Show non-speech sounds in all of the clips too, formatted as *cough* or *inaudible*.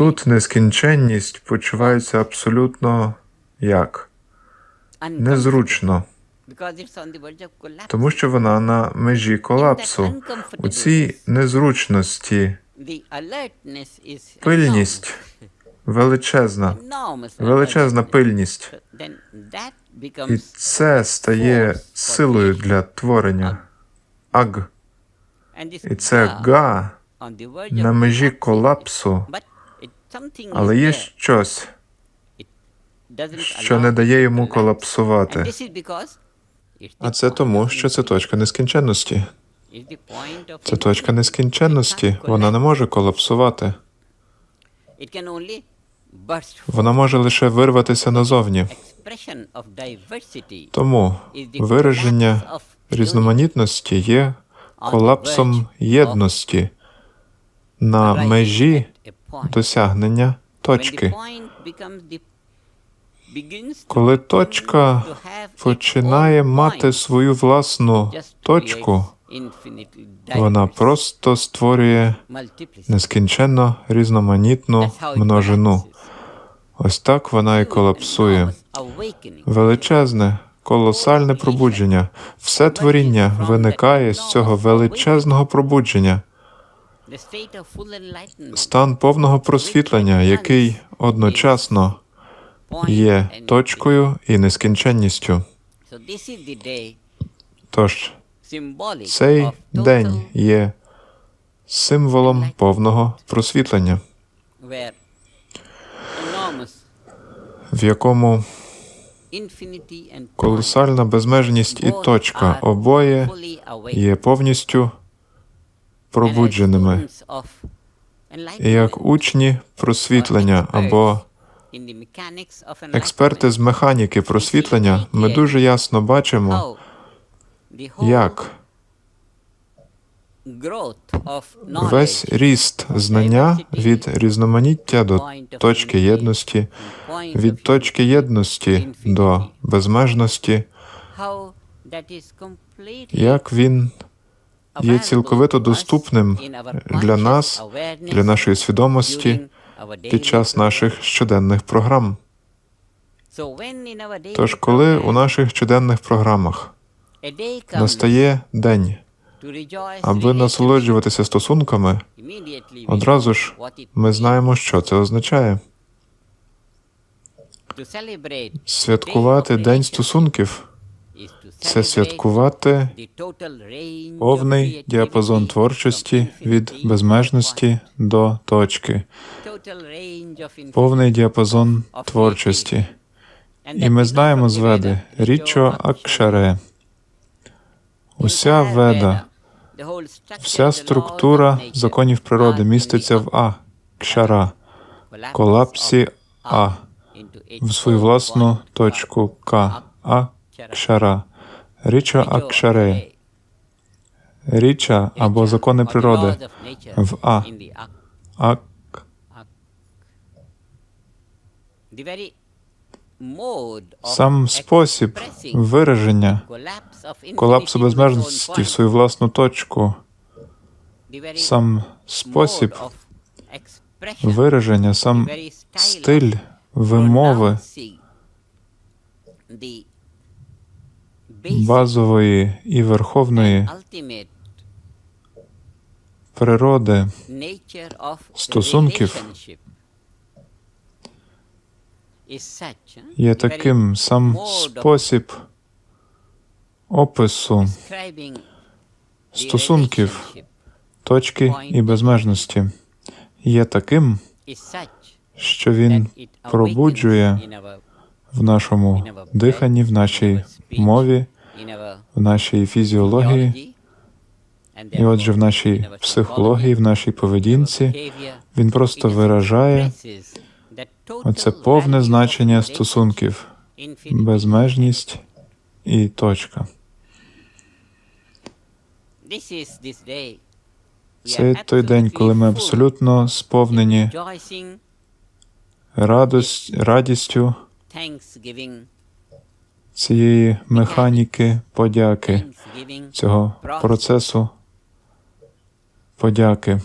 Тут нескінченність почувається абсолютно як? Незручно, тому що вона на межі колапсу. У цій незручності пильність величезна, величезна пильність, і це стає силою для творення. Аг, і це га на межі колапсу, але є щось, що не дає йому колапсувати. А це тому, що це точка нескінченності. Це точка нескінченності. Вона не може колапсувати. Вона може лише вирватися назовні. Тому вираження різноманітності є колапсом єдності на межі досягнення точки. Коли точка починає мати свою власну точку, вона просто створює нескінченно різноманітну множину. Ось так вона і колапсує. Величезне, колосальне пробудження. Все творіння виникає з цього величезного пробудження, стан повного просвітлення, який одночасно є точкою і нескінченністю. Тож цей день є символом повного просвітлення, в якому колосальна безмежність і точка обоє є повністю пробудженими, як учні просвітлення або експерти з механіки просвітлення, ми дуже ясно бачимо, як весь ріст знання від різноманіття до точки єдності, від точки єдності до безмежності, як він є цілковито доступним для нас, для нашої свідомості під час наших щоденних програм. Тож, коли у наших щоденних програмах настає день, аби насолоджуватися стосунками, одразу ж ми знаємо, що це означає. Святкувати День стосунків це святкувати повний діапазон творчості від безмежності до точки, повний діапазон творчості. І ми знаємо з Веди Річо Акшаре. Уся веда, вся структура законів природи міститься в А, кшара, колапсі А, в свою власну точку К, А, кшара, річа Акшаре, річа або закони природи. В А, Ак, сам спосіб вираження колапсу безмежності в свою власну точку, сам спосіб вираження, сам стиль вимови базової і верховної природи стосунків. є таким сам спосіб опису стосунків точки і безмежності. Є таким, що він пробуджує в нашому диханні, в нашій мові, в нашій фізіології, і отже, в нашій психології, в нашій поведінці він просто виражає оце повне значення стосунків, безмежність і точка. Це той день, коли ми абсолютно сповнені радость, радістю цієї механіки подяки, цього процесу подяки.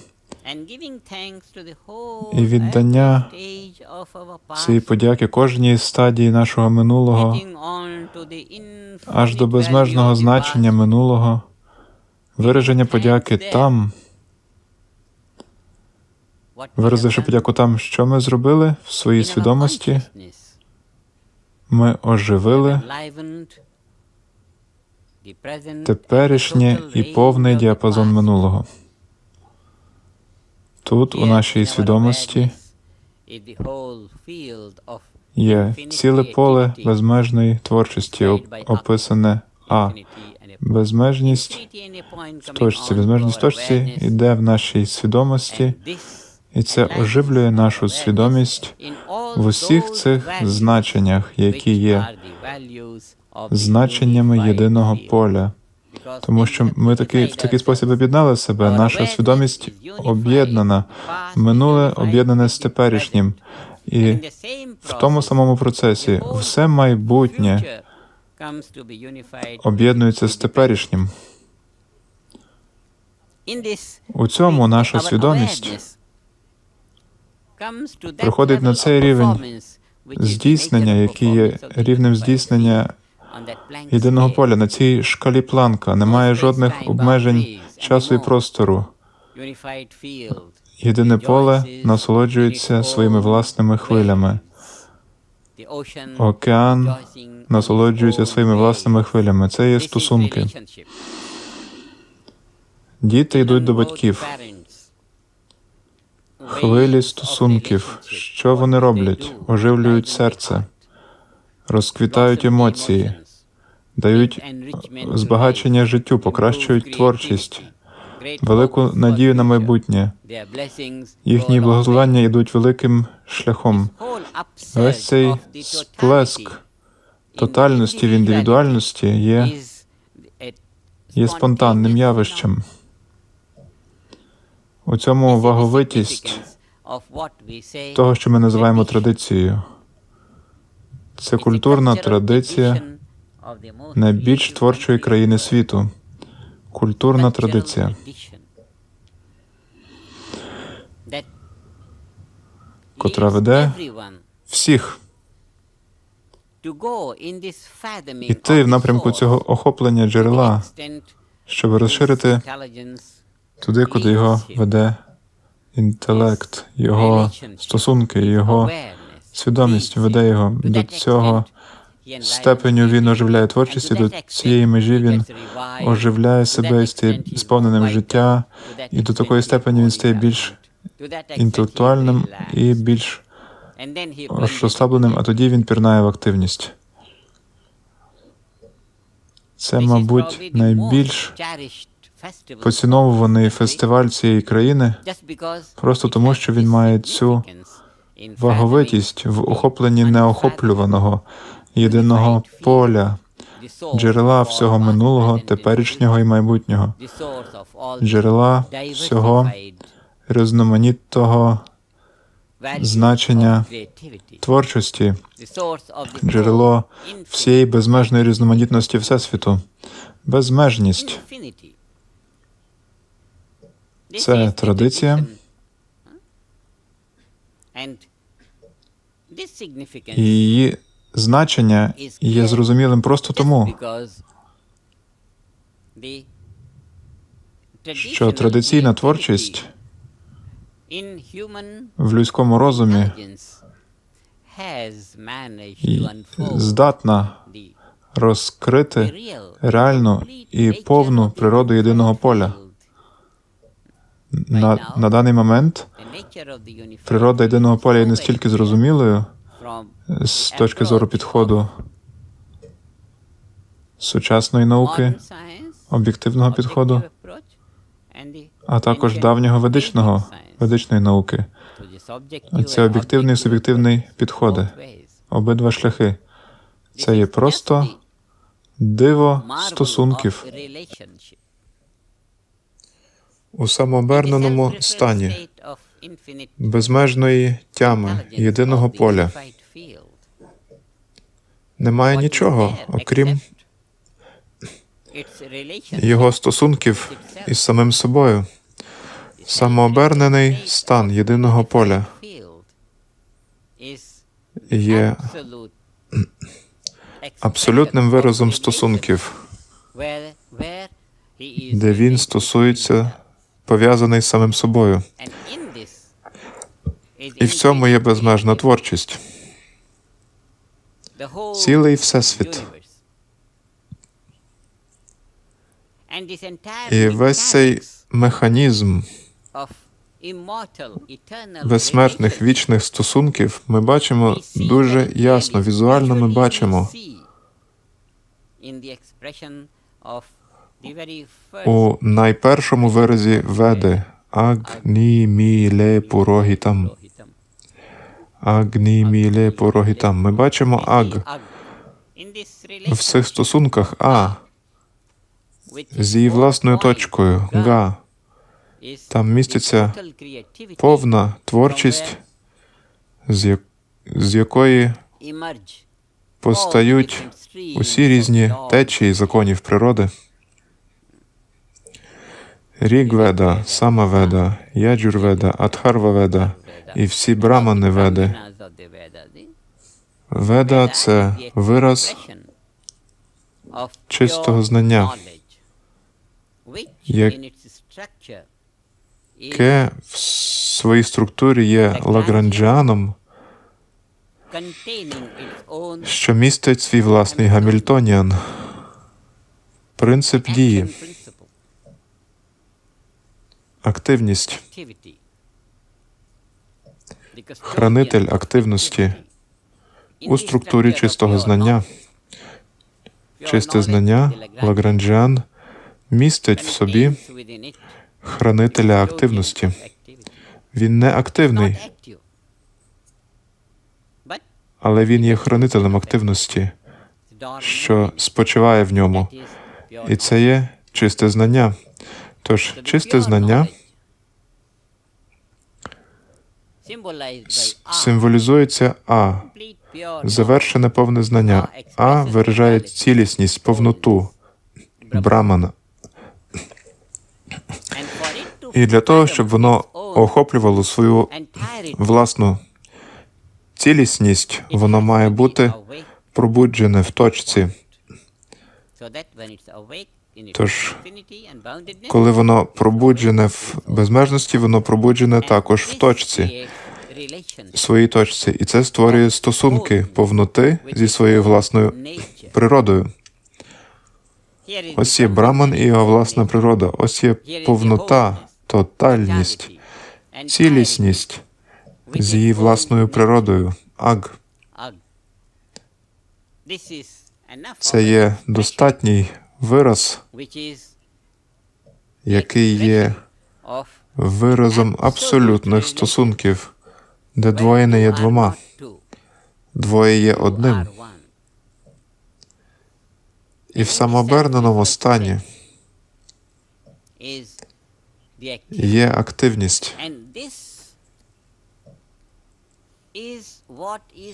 І віддання цієї подяки кожній стадії нашого минулого аж до безмежного значення минулого, вираження подяки там, виразивши подяку там, що ми зробили в своїй свідомості, ми оживили теперішнє і повний діапазон минулого. Тут, у нашій свідомості, є ціле поле безмежної творчості, описане А. Безмежність в точці, безмежність в точці йде в нашій свідомості, і це оживлює нашу свідомість в усіх цих значеннях, які є значеннями єдиного поля. Тому що ми таки, в такий спосіб об'єднали себе. Наша свідомість об'єднана, минуле об'єднане з теперішнім. І в тому самому процесі все майбутнє об'єднується з теперішнім. У цьому наша свідомість приходить на цей рівень здійснення, який є рівнем здійснення єдиного поля. На цій шкалі планка немає жодних обмежень часу і простору. Єдине поле насолоджується своїми власними хвилями. Океан насолоджується своїми власними хвилями. Це є стосунки. Діти йдуть до батьків. Хвилі стосунків. Що вони роблять? Оживлюють серце, розквітають емоції, дають збагачення життю, покращують творчість, велику надію на майбутнє. Їхні благословення йдуть великим шляхом. Весь цей сплеск тотальності в індивідуальності є, є спонтанним явищем. У цьому ваговитість того, що ми називаємо традицією. Це культурна традиція найбільш творчої країни світу. Культурна традиція, котра веде всіх іти в напрямку цього охоплення джерела, щоб розширити туди, куди його веде інтелект, його стосунки, його свідомість веде його до цього степеню. Він оживляє творчість, і до цієї межі він оживляє себе і стає сповненим життя, і до такої степені він стає більш інтелектуальним і більш розслабленим, а тоді він пірнає в активність. Це, мабуть, найбільш поціновуваний фестиваль цієї країни просто тому, що він має цю ваговитість в охопленні неохоплюваного єдиного поля, джерела всього минулого, теперішнього і майбутнього, джерела всього різноманітного значення творчості, джерело всієї безмежної різноманітності Всесвіту, безмежність. Це традиція. Її значення є зрозумілим просто тому, що традиційна творчість в людському розумі здатна розкрити реальну і повну природу єдиного поля. На, на даний момент природа єдиного поля є настільки зрозумілою з точки зору підходу сучасної науки, об'єктивного підходу, а також давнього ведичного ведичної науки. Це об'єктивний і суб'єктивний підходи. Обидва шляхи. Це є просто диво стосунків у самооберненому стані безмежної тями єдиного поля. Немає нічого, окрім його стосунків із самим собою. Самообернений стан єдиного поля є *clears throat* абсолютним виразом стосунків, де він стосується пов'язаний з самим собою. І в цьому є безмежна творчість. Цілий всесвіт. І весь цей механізм безсмертних вічних стосунків ми бачимо дуже ясно, візуально ми бачимо у найпершому виразі веди Агні міле порогітам. Агні міле порогітам. Ми бачимо аг в цих стосунках А з її власною точкою Га. Там міститься повна творчість, з якої постають усі різні течії законів природи. Рігведа, Самаведа, Яджурведа, Адхарваведа і всі брамани веди. Веда це вираз чистого знання, яке в своїй структурі є лагранджіаном, що містить свій власний гамільтоніан, принцип дії, активність, хранитель активності. У структурі чистого знання. Чисте знання. Лагранджіан містить в собі хранителя активності. Він не активний, але він є хранителем активності, що спочиває в ньому. І це є чисте знання. Тож чисте знання символізується А, завершене повне знання. А виражає цілісність, повноту брамана. І для того, щоб воно охоплювало свою власну цілісність, воно має бути пробуджене в точці. Тож, Коли воно пробуджене в безмежності, воно пробуджене також в точці, в своїй точці, і це створює стосунки повноти зі своєю власною природою. Ось є Браман і його власна природа. Ось є повнота, тотальність, цілісність з її власною природою. Аг. Це є достатній вираз, який є виразом абсолютних стосунків, де двоє не є двома, двоє є одним. І в самооберненому стані є активність.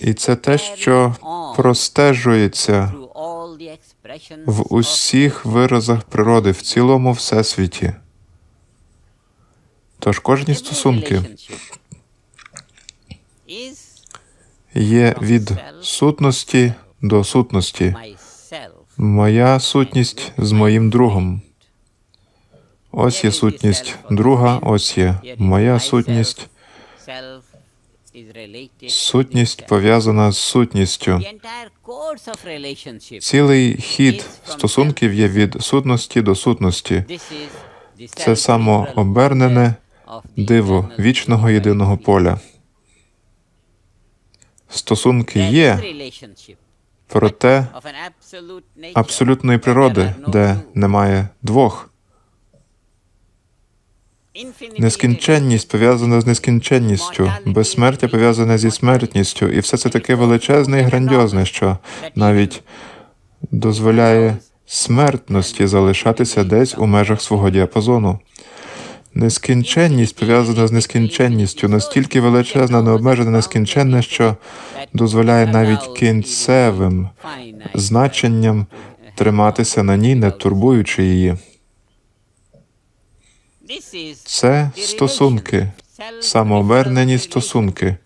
І це те, що простежується в усіх виразах природи, в цілому всесвіті. Тож кожні стосунки є від сутності до сутності. Моя сутність з моїм другом. Ось є сутність друга, ось є моя сутність. Сутність пов'язана з сутністю. Цілий хід стосунків є від сутності до сутності. Це самообернене диво вічного єдиного поля. Стосунки є, проте абсолютної природи, де немає двох. Нескінченність пов'язана з нескінченністю, безсмертя пов'язане зі смертністю, і все це таке величезне і грандіозне, що навіть дозволяє смертності залишатися десь у межах свого діапазону. Нескінченність пов'язана з нескінченністю, настільки величезна, необмежена, нескінченна, що дозволяє навіть кінцевим значенням триматися на ній, не турбуючи її. Це стосунки, самообернені стосунки.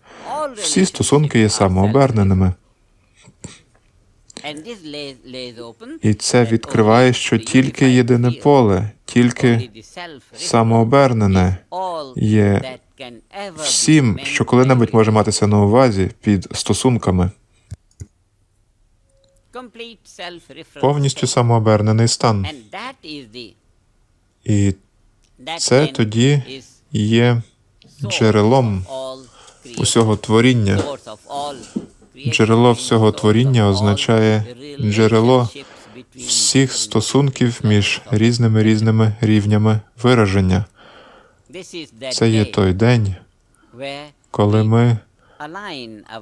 Всі стосунки є самооберненими. І це відкриває, що тільки єдине поле, тільки самообернене є всім, що коли-небудь може матися на увазі під стосунками. Повністю самообернений стан. І це тоді є джерелом усього творіння. Джерело всього творіння означає джерело всіх стосунків між різними різними рівнями вираження. Це є той день, коли ми,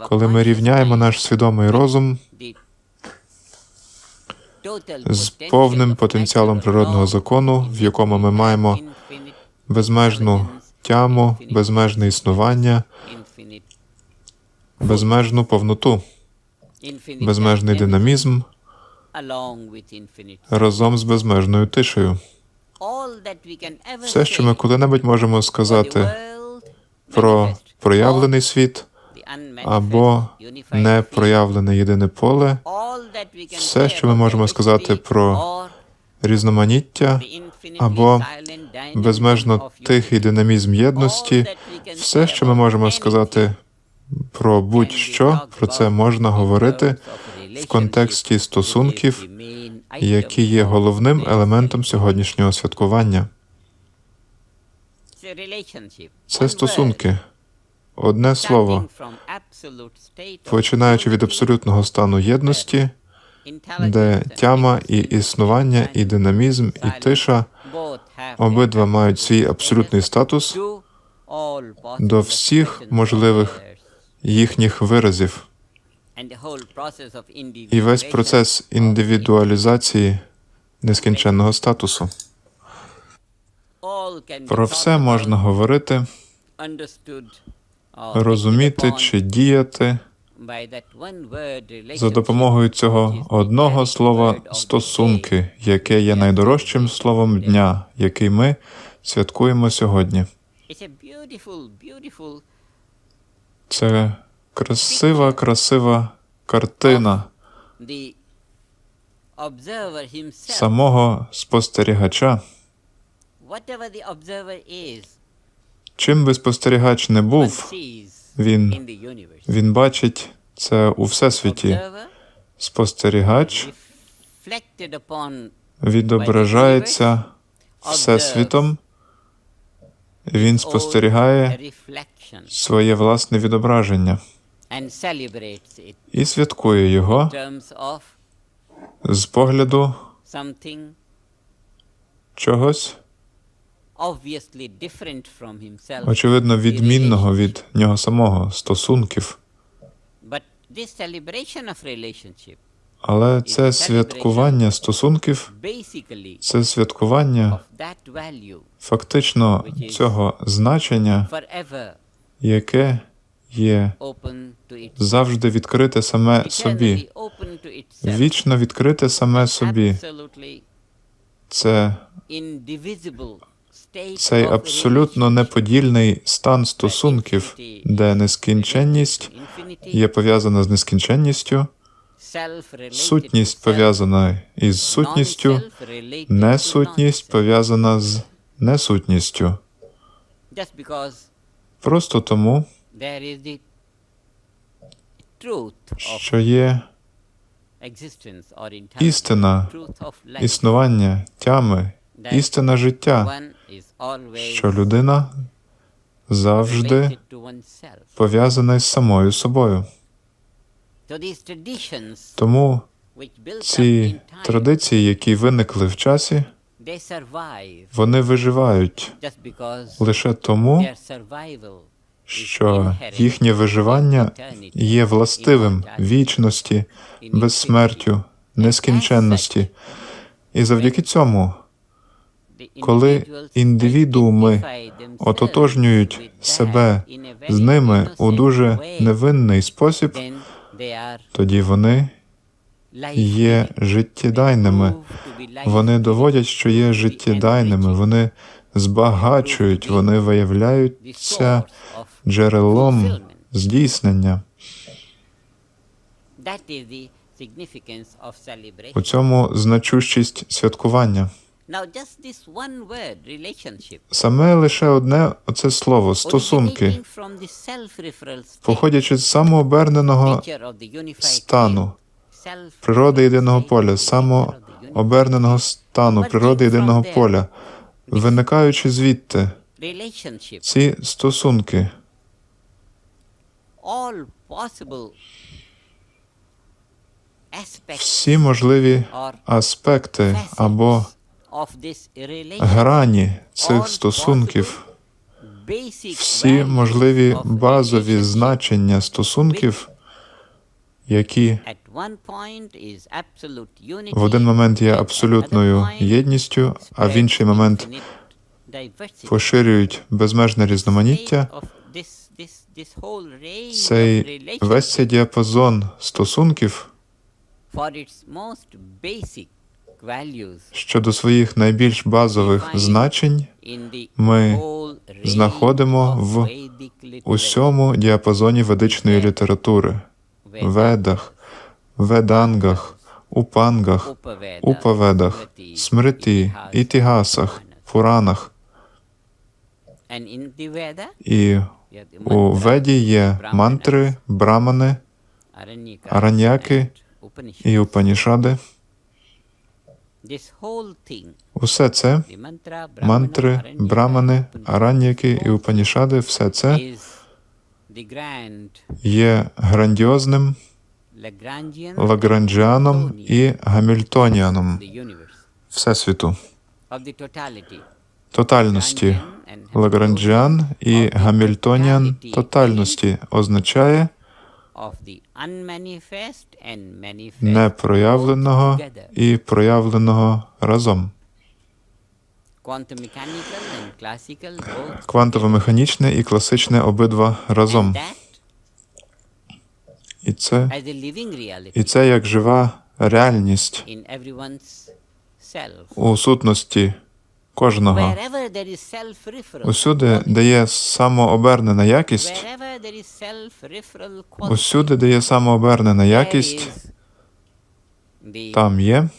коли ми рівняємо наш свідомий розум з повним потенціалом природного закону, в якому ми маємо безмежну тяму, безмежне існування, безмежну повноту, безмежний динамізм разом з безмежною тишею. Все, що ми коли-небудь можемо сказати про проявлений світ або непроявлене єдине поле, все, що ми можемо сказати про різноманіття або безмежно тихий динамізм єдності, все, що ми можемо сказати про будь-що, про це можна говорити в контексті стосунків, які є головним елементом сьогоднішнього святкування. Це стосунки. Одне слово, починаючи від абсолютного стану єдності, де тяма і існування, і динамізм, і тиша обидва мають свій абсолютний статус до всіх можливих їхніх виразів. І весь процес індивідуалізації нескінченного статусу. Про все можна говорити, розуміти чи діяти за допомогою цього одного слова стосунки, яке є найдорожчим словом дня, який ми святкуємо сьогодні. Це красива, красива картина самого спостерігача. Чим би спостерігач не був, він, він бачить це у всесвіті. Спостерігач відображається всесвітом, він спостерігає своє власне відображення і святкує його з погляду чогось, очевидно, відмінного від нього самого стосунків. Але це святкування стосунків, це святкування фактично цього значення, яке є завжди відкрите саме собі, вічно відкрите саме собі. Це цей абсолютно неподільний стан стосунків, де нескінченність є пов'язана з нескінченністю, сутність пов'язана із сутністю, несутність пов'язана з несутністю. Просто тому, що є істина, існування, тями, істина життя, що людина завжди пов'язана із самою собою. Тому ці традиції, які виникли в часі, вони виживають лише тому, що їхнє виживання є властивим вічності, безсмертю, нескінченності. І завдяки цьому, коли індивідууми ототожнюють себе з ними у дуже невинний спосіб, тоді вони є життєдайними. Вони доводять, що є життєдайними. Вони збагачують, вони виявляються джерелом здійснення. У цьому значущість святкування. Саме лише одне оце слово стосунки, походячи з самооберненого стану, природи єдиного поля, самооберненого стану, природи єдиного поля, виникаючи звідти. Ці стосунки, всі можливі аспекти або грані цих стосунків, всі можливі базові значення стосунків, які в один момент є абсолютною єдністю, а в інший момент поширюють безмежне різноманіття. Цей весь цей діапазон стосунків щодо своїх найбільш базових значень ми знаходимо в усьому діапазоні ведичної літератури, ведах, ведангах, упангах, упаведах, Itihas, ітігасах, пуранах. І у Веді є мантри, брамани араньяки і упанішади. Усе це мантри, брамани, араньяки і упанішади, все це є грандіозним лагранджіаном і гамільтоніаном Всесвіту, тотальності. Лагранджіан і гамільтоніан тотальності означає непроявленого і проявленого разом. Квантово-механічне і класичне обидва разом. І це, і це як жива реальність у сутності кожного. Усюди, де є самообернена якість, усюди, де є самообернена якість, там є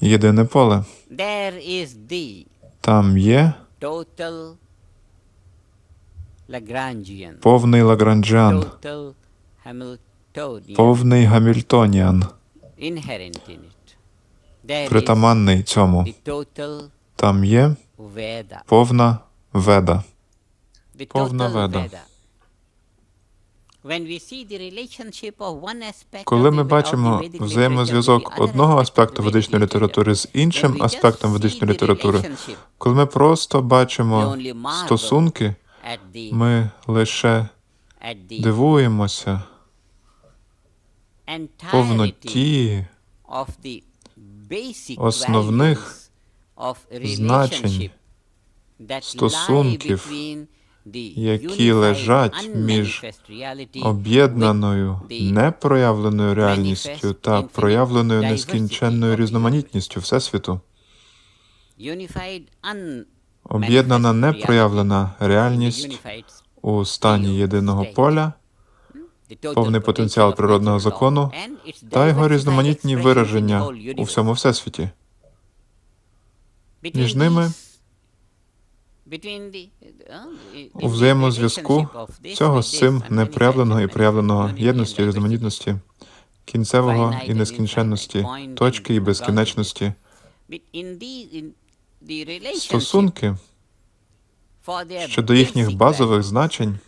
єдине поле. Там є повний лагранджіан, повний гамільтоніан, притаманний цьому. Там є повна веда. Повна Веда. Коли ми бачимо взаємозв'язок одного аспекту ведичної літератури з іншим аспектом ведичної літератури, коли ми просто бачимо стосунки, ми лише дивуємося повноті основних значень стосунків, які лежать між об'єднаною непроявленою реальністю та проявленою нескінченною різноманітністю Всесвіту. Об'єднана непроявлена реальність у стані єдиного поля, повний потенціал природного закону та його різноманітні вираження у всьому всесвіті. Між ними uh, у взаємозв'язку цього з цим unmanifest непроявленого і проявленого єдності, різноманітності, кінцевого і нескінченності, точки і безкінечності. Стосунки щодо їхніх базових значень,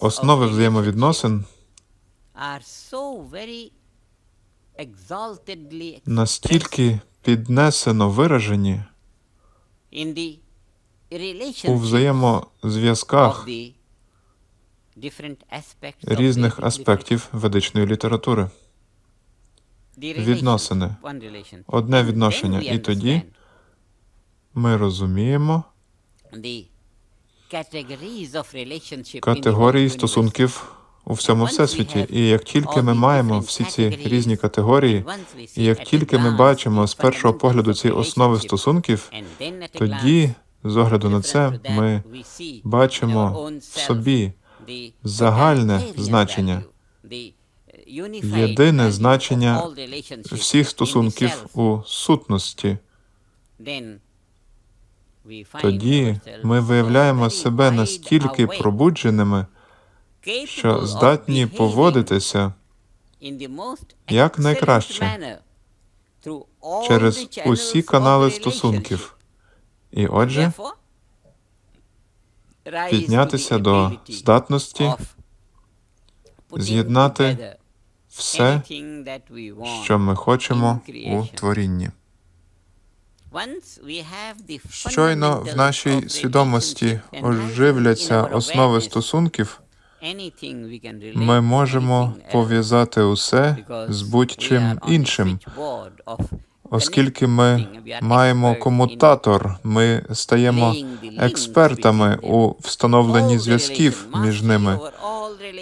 основи взаємовідносин настільки піднесено виражені у взаємозв'язках різних аспектів ведичної літератури. відносини. Одне відношення, і тоді ми розуміємо категорії стосунків у всьому всесвіті. І як тільки ми маємо всі ці різні категорії, і як тільки ми бачимо з першого погляду ці основи стосунків, тоді, з огляду на це, ми бачимо в собі загальне значення, єдине значення всіх стосунків у сутності. Тоді ми виявляємо себе настільки пробудженими, що здатні поводитися як найкраще через усі канали стосунків. І отже, піднятися до здатності з'єднати все, що ми хочемо у творінні. Щойно в нашій свідомості оживляться основи стосунків, ми можемо пов'язати усе з будь-чим іншим. Оскільки ми маємо комутатор, ми стаємо експертами у встановленні зв'язків між ними.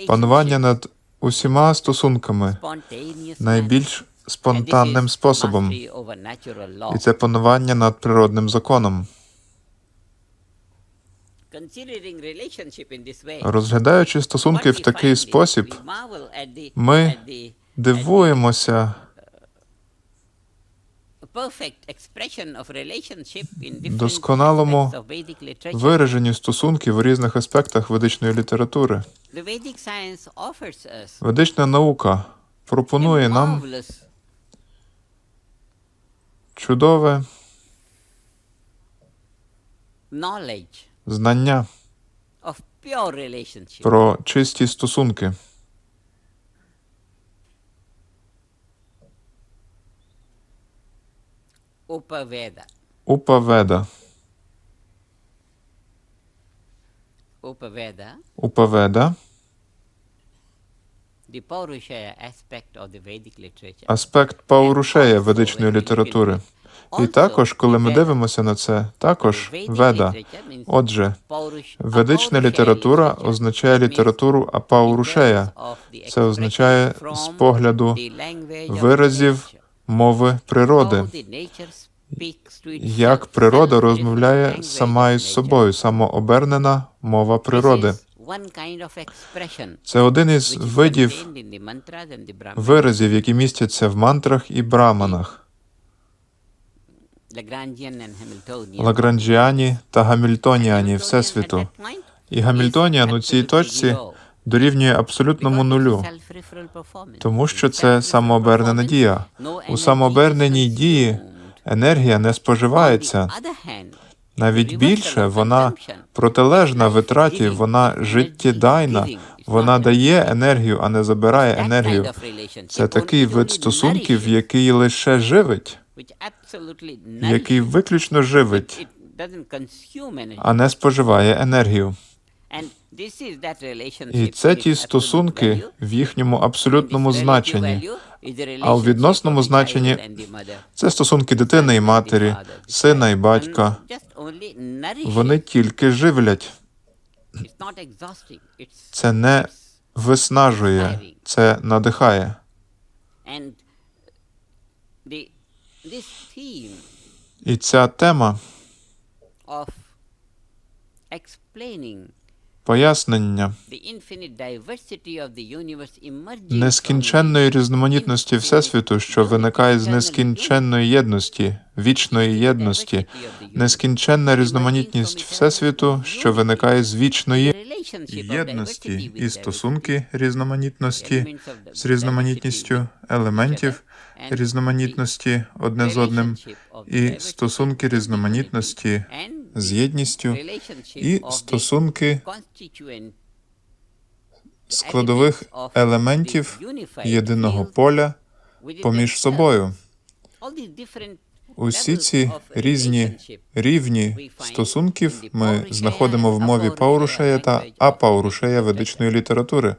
Панування над усіма стосунками найбільш спонтанним способом, і це панування над природним законом. Розглядаючи стосунки в такий спосіб, ми дивуємося досконалому вираженню стосунків у різних аспектах ведичної літератури. Ведична наука пропонує нам чудове знання про чисті стосунки. Upaveda. Упаведа. Upaveda, Упаведа аспект Паурушея ведичної літератури. І також, коли ми дивимося на це, також веда. Отже, ведична література означає літературу Апаурушея. Це означає з погляду виразів мови природи, як природа розмовляє сама із собою, самообернена мова природи. Це один із видів виразів, які містяться в мантрах і браманах, Лагранджіані та Гамільтоніані Всесвіту. І Гамільтоніан у цій точці дорівнює абсолютному нулю, тому що це самообернена дія. У самооберненій дії енергія не споживається. Навіть більше вона протилежна витраті, вона життєдайна, вона дає енергію, а не забирає енергію. Це такий вид стосунків, який лише живить, який виключно живить, а не споживає енергію. І це ті стосунки в їхньому абсолютному значенні. А у відносному значенні Це стосунки дитини і матері, сина і батька. Вони тільки живлять. Це не виснажує, це надихає. І ця тема пояснення. Нескінченної різноманітності Всесвіту, що виникає з нескінченної єдності, вічної єдності, нескінченна різноманітність Всесвіту, що виникає з вічної єдності і стосунки різноманітності з різноманітністю елементів різноманітності одне з одним, і стосунки різноманітності з єдністю і стосунки складових елементів єдиного поля поміж собою. Усі ці різні рівні стосунків ми знаходимо в мові Паурушея та Апаурушея ведичної літератури.